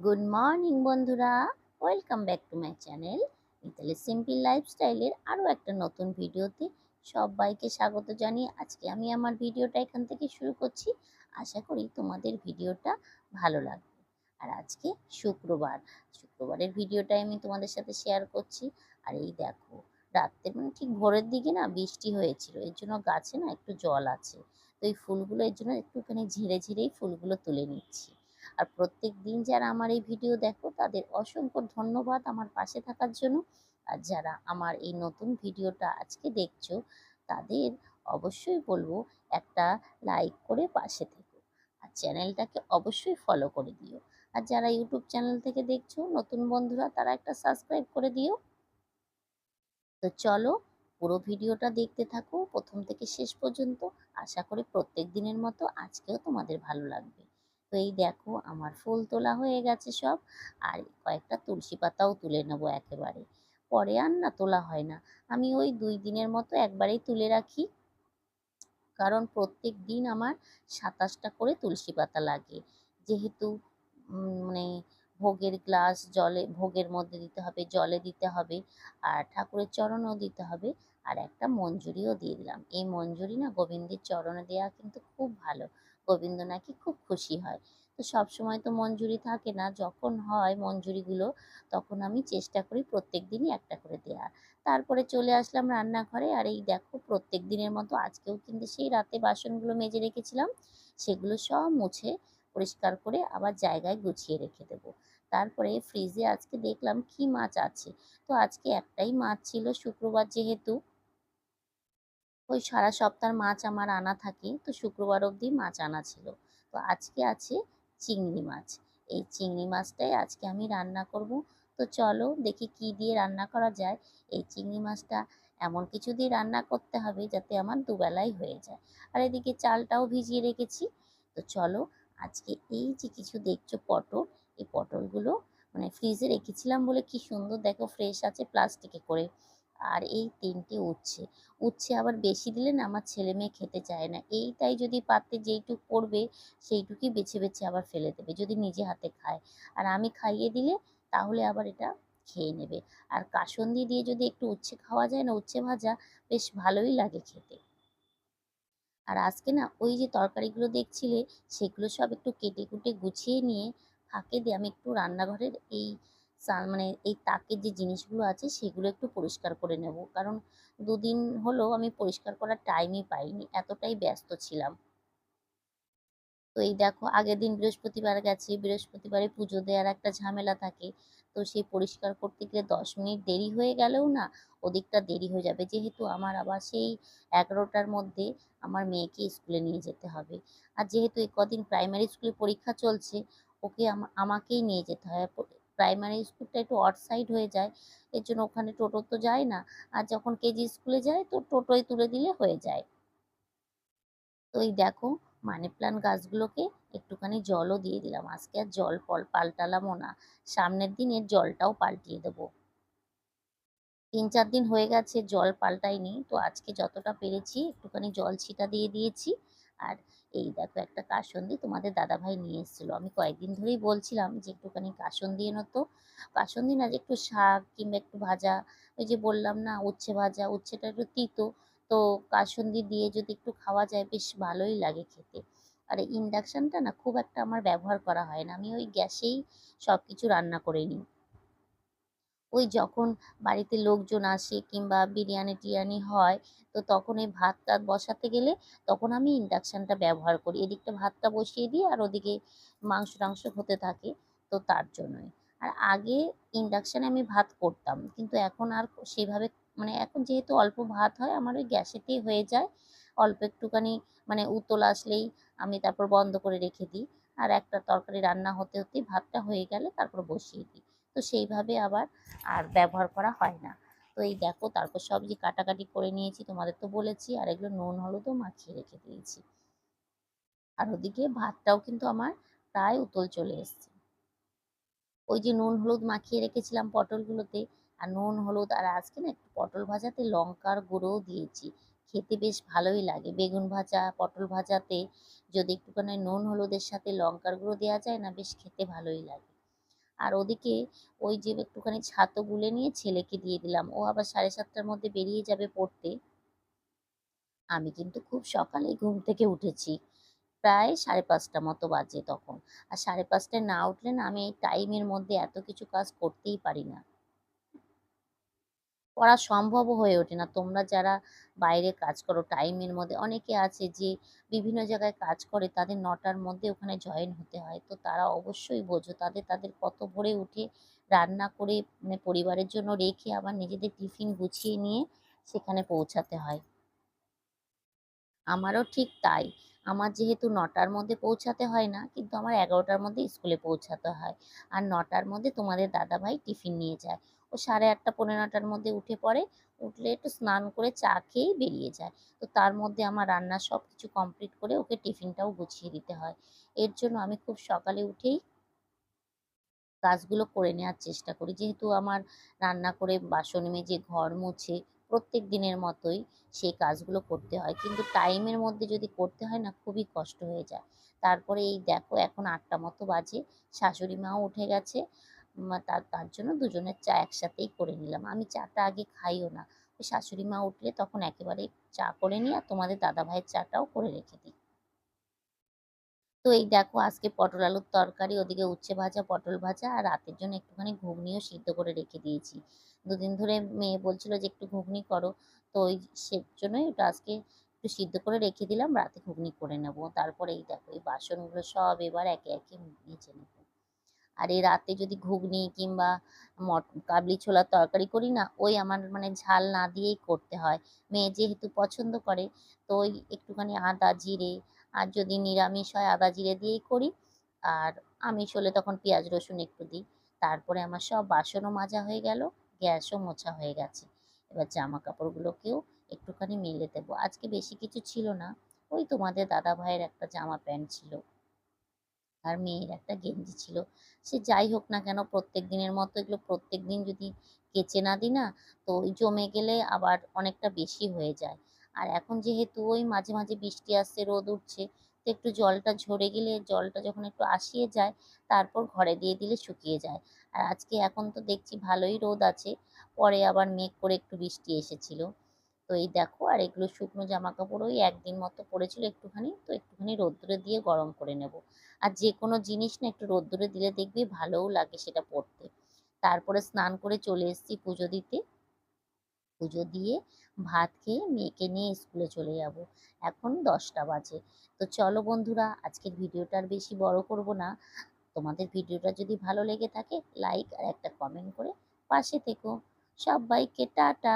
Good morning বন্ধুরা, welcome back to my channel Mitali simple লাইফস্টাইলের আরও একটা নতুন ভিডিওতে সবাইকে স্বাগত জানিয়ে আজকে আমি আমার ভিডিওটা এখান থেকে শুরু করছি। আশা করি তোমাদের ভিডিওটা ভালো লাগবে। আর আজকে শুক্রবার, শুক্রবারের ভিডিওটাই আমি তোমাদের সাথে শেয়ার করছি। আর এই দেখো, রাত্রে মানে ঠিক ভোরের দিকে না বৃষ্টি হয়েছিল, এর জন্য গাছে না একটু জল আছে। তো এই ফুলগুলো এর জন্য একটুখানি ঝেড়ে ঝেড়েই ফুলগুলো তুলে নিচ্ছি। আর প্রত্যেক দিন যারা আমার এই ভিডিও দেখো, তাদের অসংখ্য ধন্যবাদ আমার পাশে থাকার জন্য। আর যারা আমার এই নতুন ভিডিওটা আজকে দেখছ, তাদের অবশ্যই বলব একটা লাইক করে পাশে থেকো। আর চ্যানেলটাকে অবশ্যই ফলো করে দিও। আর যারা ইউটিউব চ্যানেল থেকে দেখছ, নতুন বন্ধুরা, তারা একটা সাবস্ক্রাইব করে দিও। তো চলো, পুরো ভিডিওটা দেখতে থাকো, প্রথম থেকে শেষ পর্যন্ত। আশা করি প্রত্যেক দিনের মতো আজকেও তোমাদের ভালো লাগবে। তো এই দেখো আমার ফুল তোলা হয়ে গেছে সব, আর কয়েকটা তুলসী পাতাও তুলে নেব একেবারে। পরে আর না তোলা হয় না। আমি ওই দুই দিনের মতো একবারেই তুলে রাখি। কারণ প্রত্যেক দিন আমার সাতাশটা করে তুলসী পাতা লাগে। যেহেতু মানে ভোগের গ্লাস জলে, ভোগের মধ্যে দিতে হবে, জলে দিতে হবে, আর ঠাকুরের চরণও দিতে হবে, আর একটা মঞ্জুরিও দিয়ে দিলাম। এই মঞ্জুরি না গোবিন্দের চরণে দেওয়া কিন্তু খুব ভালো। গোবিন্দ নাকি খুব খুশি হয়। তো সব সময় তো মঞ্জুরি থাকে না। যখন হয় মঞ্জুরিগুলো, তখন আমি চেষ্টা করি প্রত্যেক দিনই একটা করে দেওয়ার তারপরে চলে আসলাম রান্নাঘরে। আর এই দেখো প্রত্যেক দিনের মতো আজকেও কিন্তু সেই রাতে বাসনগুলো মেজে রেখেছিলাম। সেগুলো সব মুছে পরিষ্কার করে আবার জায়গায় গুছিয়ে রেখে দেবো। তারপরে ফ্রিজে আজকে দেখলাম কি মাছ আছে। তো আজকে একটাই মাছ ছিল শুক্রবার যেহেতু। ওই সারা সপ্তাহ মাছ আমার আনা থাকে। তো শুক্রবার অবধি মাছ আনা ছিল। তো আজকে আছে চিংড়ি মাছ। এই চিংড়ি মাছটাই আজকে আমি রান্না করব। তো চলো দেখি কি দিয়ে রান্না করা যায়। এই চিংড়ি মাছটা এমন কিছু দিয়ে রান্না করতে হবে যাতে আমার দুবেলাই হয়ে যায়। আর এদিকে চালটাও ভিজিয়ে রেখেছি। তো চলো আজকে এই যে কিছু দেখছ পটল, এই পটলগুলো মানে ফ্রিজে রেখেছিলাম বলে কি সুন্দর দেখো ফ্রেশ আছে প্লাস্টিকে করে। আর এই তিনটে উচ্ছে। উচ্ছে আবার বেশি দিলে না আমার ছেলে মেয়ে খেতে চায় না। এইটাই যদি পাত্রে যেইটুক পড়বে, সেইটুকুই বেছে বেছে আবার ফেলে দেবে, যদি নিজে হাতে খায়। আর আমি খাইয়ে দিলে তাহলে আবার এটা খেয়ে নেবে। আর কাসন্দি দিয়ে যদি একটু উচ্ছে খাওয়া যায় না, উচ্ছে ভাজা, বেশ ভালোই লাগে খেতে। আর আজকে না ওই যে তরকারিগুলো দেখছিলে, সেগুলো সব একটু কেটে কুটে গুছিয়ে নিয়ে ফাঁকে দিয়ে আমি একটু রান্নাঘরের এই মানে এই তাকের যে জিনিসগুলো আছে সেগুলো একটু পরিষ্কার করে নেব। কারণ দুদিন হলো আমি পরিষ্কার করার টাইমই পাইনি, এতটাই ব্যস্ত ছিলাম। তো এই দেখো, আগের দিন বৃহস্পতিবার গেছে, বৃহস্পতিবারে পুজো দেওয়ার একটা ঝামেলা থাকে। তো সেই পরিষ্কার করতে গেলে দশ মিনিট দেরি হয়ে গেলেও না ওদিকটা দেরি হয়ে যাবে। যেহেতু আমার আবার সেই এগারোটার মধ্যে আমার মেয়েকে স্কুলে নিয়ে যেতে হবে। আর যেহেতু এই কদিন প্রাইমারি স্কুলে পরীক্ষা চলছে, ওকে আমাকেই নিয়ে যেতে হয়। প্রাইমারি স্কুলটা একটু অট সাইড হয়ে যায়, এর জন্য ওখানে টোটো তো যায় না। আর যখন কেজি স্কুলে যায় তো টোটোয় তুলে দিলে হয়ে যায়। তো এই দেখো, মানি প্লান্ট গাছগুলোকে একটুখানি জলও দিয়ে দিলাম। আজকে আর জল ফল পাল্টালামও না। সামনের দিন এর জলটাও পাল্টিয়ে দেবো। তিন চার দিন হয়ে গেছে, জল পাল্টাইনি তো আজকে যতটা পেরেছি একটুখানি জল ছিটা দিয়ে দিয়েছি। আর এই দেখো একটা কাসন্দি তোমাদের দাদাভাই নিয়ে এসেছিল। আমি কয়েকদিন ধরেই বলছিলাম যে একটুখানি কাসন্দি এনো তো। কাসন্দি না যে একটু শাক কিংবা একটু ভাজা, ওই যে বললাম না উচ্ছে ভাজা, উচ্ছেটা একটু তিতো। তো কাসন্দি দিয়ে যদি একটু খাওয়া যায় বেশ ভালোই লাগে খেতে। আর ইন্ডাকশানটা না খুব একটা আমার ব্যবহার করা হয় না। আমি ওই গ্যাসেই সব কিছু রান্না করে নিই। ওই যখন বাড়িতে লোকজন আসে কিংবা বিরিয়ানি টিরিয়ানি হয়, তো তখন এই ভাত টাত বসাতে গেলে তখন আমি ইন্ডাকশানটা ব্যবহার করি। এদিকটা ভাতটা বসিয়ে দিই আর ওদিকে মাংস টাংস হতে থাকে, তো তার জন্যই। আর আগে ইন্ডাকশানে আমি ভাত করতাম, কিন্তু এখন আর সেভাবে মানে এখন যেহেতু অল্প ভাত হয়, আমার ওই গ্যাসেতেই হয়ে যায়। অল্প একটুখানি মানে উতল আসলেই আমি তারপর বন্ধ করে রেখে দিই। আর একটা তরকারি রান্না হতে, হতেই ভাতটা হয়ে গেলে তারপর বসিয়ে দিই। তো সেইভাবে আবার আর ব্যবহার করা হয় না। তো এই দেখো, তারপর সবজি কাটাকাটি করে নিয়েছি, তোমাদের তো বলেছি, আর এগুলো নুন হলুদও মাখিয়ে রেখে দিয়েছি। আর ওদিকে ভাতটাও কিন্তু আমার প্রায় উতল চলে এসছে। ওই যে নুন, হলুদ মাখিয়ে রেখেছিলাম পটলগুলোতে, আর নুন, হলুদ, আর আজকে না একটু পটল ভাজাতে লঙ্কার গুঁড়োও দিয়েছি। খেতে বেশ ভালোই লাগে। বেগুন ভাজা, পটল ভাজাতে যদি একটুখানি নুন, হলুদের সাথে লঙ্কার গুঁড়ো দেওয়া যায় না, বেশ খেতে ভালোই লাগে। আর ওদিকে ওই যে একটুখানি ছাতো গুলে নিয়ে ছেলেকে দিয়ে দিলাম। ও আবার সাড়ে সাতটার মধ্যে বেরিয়ে যাবে পড়তে। আমি কিন্তু খুব সকালে ঘুম থেকে উঠেছি। প্রায় সাড়ে পাঁচটা মতো বাজে তখন। আর সাড়ে পাঁচটায় না উঠলে না আমি এই টাইমের মধ্যে এত কিছু কাজ করতেই পারি না। করা সম্ভবও হয়ে ওঠে না। তোমরা যারা বাইরে কাজ করো টাইমের মধ্যে অনেকে আছে যে বিভিন্ন জায়গায় কাজ করে, তাদের নটার মধ্যে ওখানে জয়েন হতে হয়। তো তারা অবশ্যই বোঝো তাদের তাদের কত ভোরে উঠে রান্না করে মানে পরিবারের জন্য রেখে আবার নিজেদের টিফিন গুছিয়ে নিয়ে সেখানে পৌঁছাতে হয়। আমারও ঠিক তাই। আমার যেহেতু নটার মধ্যে পৌঁছাতে হয় না, কিন্তু আমার এগারোটার মধ্যে স্কুলে পৌঁছাতে হয়। আর নটার মধ্যে তোমাদের দাদাভাই টিফিন নিয়ে যায়। ও সাড়ে আটটা, পনেরো নটার মধ্যে উঠে পড়ে। উঠলে একটু স্নান করে চা খেয়েই বেরিয়ে যায়। তো তার মধ্যে আমার রান্না সব কিছু কমপ্লিট করে ওকে টিফিনটাও গুছিয়ে দিতে হয়। এর জন্য আমি খুব সকালে উঠেই কাজগুলো করে নেওয়ার চেষ্টা করি। যেহেতু আমার রান্না করে বাসন মেজে ঘর মুছে প্রত্যেক দিনের মতোই সেই কাজগুলো করতে হয়। কিন্তু টাইমের মধ্যে যদি করতে হয় না, খুবই কষ্ট হয়ে যায়। তারপরে এই দেখো এখন আটটা মতো বাজে। শাশুড়ি মাও উঠে গেছে। তার তার জন্য দুজনের চা একসাথেই করে নিলাম। আমি চাটা আগে খাইও না। ওই শাশুড়ি মা উঠলে তখন একেবারে চা করে নিই আর তোমাদের দাদা ভাইয়ের চাটাও করে রেখে দিই। তো এই দেখো, আজকে পটল আলুর তরকারি, ওদিকে উচ্ছে ভাজা, পটল ভাজা আর রাতের জন্য একটুখানি ঘুগনিও সিদ্ধ করে রেখে দিয়েছি। দুদিন ধরে মেয়ে বলছিল যে একটু ঘুগনি করো। তো ওই সে জন্যই ওটা আজকে একটু সিদ্ধ করে রেখে দিলাম, রাতে ঘুগনি করে নেব। তারপরে এই দেখো, এই বাসনগুলো সব এবার একে একে নিচে নেব। আর এই রাতে যদি ঘুগনি কিংবা মট, কাবলি ছোলার তরকারি করি না, ওই আমার মানে ঝাল না দিয়েই করতে হয়। মেয়ে যেহেতু পছন্দ করে, তো ওই একটুখানি আদা জিরে আর যদি নিরামিষ হয় আদা জিরে দিয়েই করি। আর আমিষ হলে তখন পেঁয়াজ রসুন একটু দিই। তারপরে আমার সব বাসনও মাজা হয়ে গেল, গ্যাসও মোছা হয়ে গেছে। এবার জামা কাপড়গুলোকেও একটুখানি মেলে দেবো। আজকে বেশি কিছু ছিল না, ওই তোমাদের দাদা ভাইয়ের একটা জামা প্যান্ট ছিল। আর মেয়ের একটা গেঞ্জি ছিল। সে যাই হোক না কেন প্রত্যেক দিনের মতো এগুলো প্রত্যেক দিন যদি কেচে না দিই না, তো ওই জমে গেলে আবার অনেকটা বেশি হয়ে যায়। আর এখন যেহেতু ওই মাঝে মাঝে বৃষ্টি আসছে, রোদ উঠছে, তো একটু জলটা ঝরে গেলে জলটা যখন একটু আসিয়ে যায়, তারপর ঘরে দিয়ে দিলে শুকিয়ে যায়। আর আজকে এখন তো দেখছি ভালোই রোদ আছে, পরে আবার মেঘ করে একটু বৃষ্টি এসেছিল। তো এই দেখো, আর এগুলো শুকনো জামা কাপড় ওই একদিন মতো পড়েছিল একটুখানি, তো একটুখানি রোদ্দুরে দিয়ে গরম করে নেব। আর যে কোনো জিনিস না একটু রোদ্দুরে দিলে দেখবি ভালোও লাগে সেটা পরতে তারপরে স্নান করে চলে এসেছি পুজো দিতে। পুজো দিয়ে ভাত খেয়ে মেয়েকে নিয়ে স্কুলে চলে যাব। এখন দশটা বাজে। তো চলো বন্ধুরা, আজকের ভিডিওটা আর বেশি বড় করব না। তোমাদের ভিডিওটা যদি ভালো লেগে থাকে লাইক আর একটা কমেন্ট করে পাশে থেকো। সবাইকে টাটা।